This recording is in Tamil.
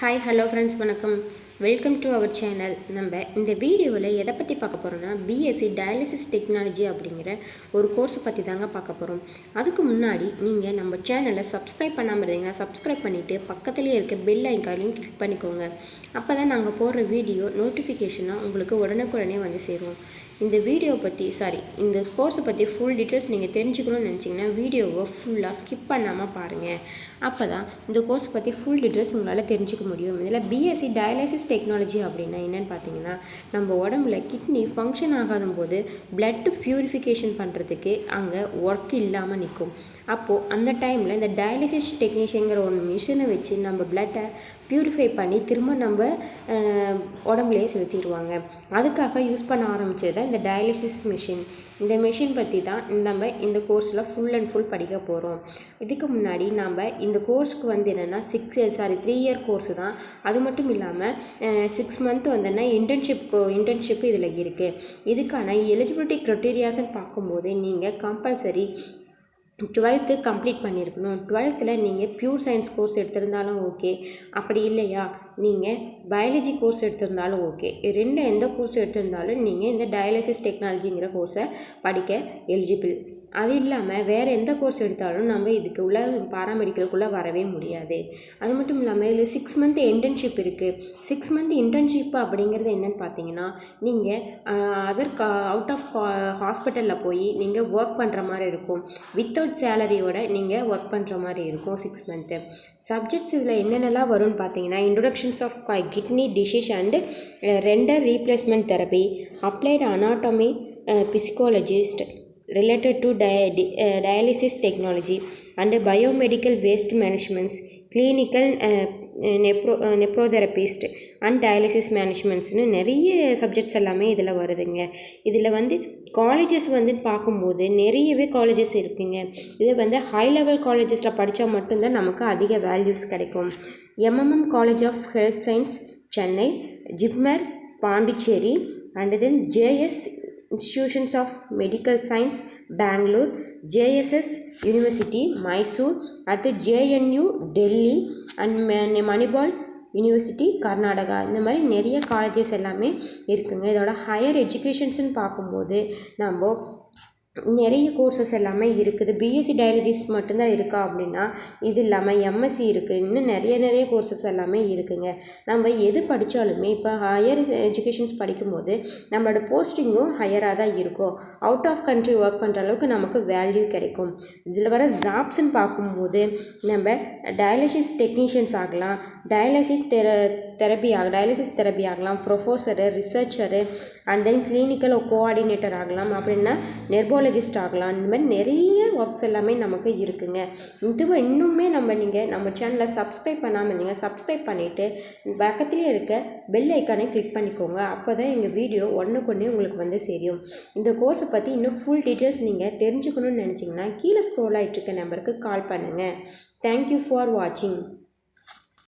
ஹாய் ஹலோ ஃப்ரெண்ட்ஸ் வணக்கம். வெல்கம் டு அவர் சேனல் நம்ம இந்த வீடியோவில் எதை பற்றி பார்க்க போகிறோம்னா பிஎஸ்சி டயாலிசிஸ் டெக்னாலஜி அப்படிங்கிற ஒரு கோர்ஸை பற்றி தாங்க பார்க்க போகிறோம் அதுக்கு முன்னாடி நீங்கள் நம்ம சேனலை சப்ஸ்கிரைப் பண்ணாமல் இருந்தீங்கன்னா சப்ஸ்கிரைப் பண்ணிவிட்டு பக்கத்துலேயே இருக்க பெல் ஐக்கானையும் கிளிக் பண்ணிக்கோங்க. அப்போ தான் நாங்கள் போடுற வீடியோ நோட்டிஃபிகேஷனாக உங்களுக்கு உடனுக்குடனே வந்து சேருவோம் இந்த வீடியோ பற்றி சாரி இந்த கோர்ஸை பற்றி ஃபுல் டீட்டெயில்ஸ் நீங்கள் தெரிஞ்சுக்கணும்னு நினச்சிங்கன்னா வீடியோவை ஃபுல்லாக ஸ்கிப் பண்ணாமல் பாருங்கள் அப்போ தான் இந்த கோர்ஸ் பற்றி ஃபுல் டீட்டெயில்ஸ் உங்களால் தெரிஞ்சுக்க முடியும். இதில் பிஎஸ்சி டயாலிசிஸ் டெக்னாலஜி அப்படின்னா என்னென்னு பார்த்தீங்கன்னா நம்ம உடம்புல கிட்னி ஃபங்க்ஷன் ஆகாத போது பிளட் ப்யூரிஃபிகேஷன் பண்ணுறதுக்கு அங்கே ஒர்க் இல்லாமல் நிற்கும் அப்போது அந்த டைமில் இந்த டயாலிசிஸ் டெக்னீஷியங்கிற ஒரு மிஷினை வச்சு நம்ம பிளட்டை ப்யூரிஃபை பண்ணி திரும்ப நம்ம உடம்புலையே செலுத்திடுவாங்க. அதுக்காக யூஸ் பண்ண ஆரம்பித்தது தான் இந்த டயாலிசிஸ் மிஷின் இந்த மிஷின் பற்றி தான் நம்ம இந்த கோர்ஸில் ஃபுல் அண்ட் ஃபுல் படிக்க போகிறோம் இதுக்கு முன்னாடி நம்ம இந்த கோர்ஸ்க்கு வந்து என்னென்னா six sorry three year course தான். அது மட்டும் இல்லாமல் சிக்ஸ் மந்த் வந்தோன்னா இன்டர்ன்ஷிப் இன்டர்ன்ஷிப் இதில் இருக்குது இதுக்கான எலிஜிபிலிட்டி க்ரைட்டீரியாஸ்ன்னு பார்க்கும்போது நீங்கள் கம்பல்சரி டுவெல்த்து கம்ப்ளீட் பண்ணியிருக்கணும். டுவெல்த்தில் நீங்கள் ப்யூர் சயின்ஸ் கோர்ஸ் எடுத்திருந்தாலும் ஓகே. அப்படி இல்லையா? நீங்கள் பயாலஜி கோர்ஸ் எடுத்திருந்தாலும் ஓகே. ரெண்டு எந்த கோர்ஸ் எடுத்திருந்தாலும் நீங்கள் இந்த டயாலிசிஸ் டெக்னாலஜிங்கிற கோர்ஸை படிக்க எலிஜிபிள். அது இல்லாமல் வேறு எந்த கோர்ஸ் எடுத்தாலும் நம்ம இதுக்கு உள்ள பாராமெடிக்கலுக்குள்ளே வரவே முடியாது. அது மட்டும் இல்லாமல் இதில் சிக்ஸ் மந்த் இன்டர்ன்ஷிப் இருக்குது சிக்ஸ் மந்த் இன்டர்ன்ஷிப் அப்படிங்கிறது என்னென்னு பார்த்தீங்கன்னா நீங்கள் அதர் கா அவுட் ஆஃப் கா ஹாஸ்பிட்டலில் போய் நீங்கள் ஒர்க் பண்ணுற மாதிரி இருக்கும். வித்தவுட் சேலரியோட நீங்கள் ஒர்க் பண்ணுற மாதிரி இருக்கும் சிக்ஸ் மந்த்து சப்ஜெக்ட்ஸ் இதில் என்னென்னலாம் வரும்னு பார்த்தீங்கன்னா introductions of kidney diseases and renal replacement therapy applied anatomy physiologist related to dia- uh, dialysis technology and biomedical waste management, clinical uh, nephro nephrotherapist and dialysis மேனேஜ்மெண்ட்ஸ்னு நிறைய சப்ஜெக்ட்ஸ் எல்லாமே இதில் வருதுங்க. இதில் வந்து காலேஜஸ் வந்து பார்க்கும்போது நிறையவே காலேஜஸ் இருக்குங்க. இது வந்து ஹை லெவல் காலேஜஸில் படித்தா மட்டும்தான் நமக்கு அதிக வேல்யூஸ் கிடைக்கும். எம்எம்எம் college of health science Chennai JIPMER Pondicherry and then JS institutions of medical science Bangalore JSS university Mysore அடுத்து JNU Delhi and Manipal university Karnataka. இந்த மாதிரி நிறைய காலேஜஸ் எல்லாமே இருக்குங்க. இதோட ஹையர் எஜுகேஷன்ஸ்னு பார்க்கும்போது நம்ம நிறைய கோர்சஸ் எல்லாமே இருக்குது. பிஎஸ்சி டயாலஜிஸ்ட் மட்டும்தான் இருக்கா அப்படின்னா இது இல்லாமல் எம்எஸ்சி இருக்குது இன்னும் நிறைய நிறைய கோர்சஸ் எல்லாமே இருக்குங்க. நம்ம எது படித்தாலுமே இப்போ ஹையர் எஜுகேஷன்ஸ் படிக்கும்போது நம்மளோட போஸ்டிங்கும் ஹையராக தான் இருக்கும். அவுட் ஆஃப் கண்ட்ரி ஒர்க் பண்ணுற அளவுக்கு நமக்கு வேல்யூ கிடைக்கும். இதில் வர ஜாப்ஸ்ன்னு பார்க்கும்போது நம்ம டயாலிசிஸ் டெக்னீஷியன்ஸ் ஆகலாம். டயாலிசிஸ் தெர தெரப்பி ஆக டயாலிசிஸ் தெரப்பி ஆகலாம். Professor researcher and then clinical coordinator ஆகலாம். அப்படின்னா நெர்போல சைக்காலஜிஸ்ட் ஆகலாம். இந்த மாதிரி நிறைய ஒர்க்ஸ் எல்லாமே நமக்கு இருக்குங்க. இதுவும் இன்னுமே நம்ம நீங்கள் நம்ம சேனலை சப்ஸ்கிரைப் பண்ணாமல் இருந்தீங்க சப்ஸ்கிரைப் பண்ணிவிட்டு பக்கத்துலேயே இருக்க பெல் ஐக்கானே கிளிக் பண்ணிக்கோங்க. அப்போ தான் எங்கள் வீடியோ ஒன்றுக்கு ஒன்று உங்களுக்கு வந்து சேரும். இந்த கோர்ஸை பற்றி இன்னும் ஃபுல் டீட்டெயில்ஸ் நீங்கள் தெரிஞ்சுக்கணும்னு நினச்சிங்கன்னா கீழே ஸ்க்ரோல் ஆகிட்டு இருக்க நம்பருக்கு கால் பண்ணுங்கள் தேங்க்யூ ஃபார் வாட்சிங்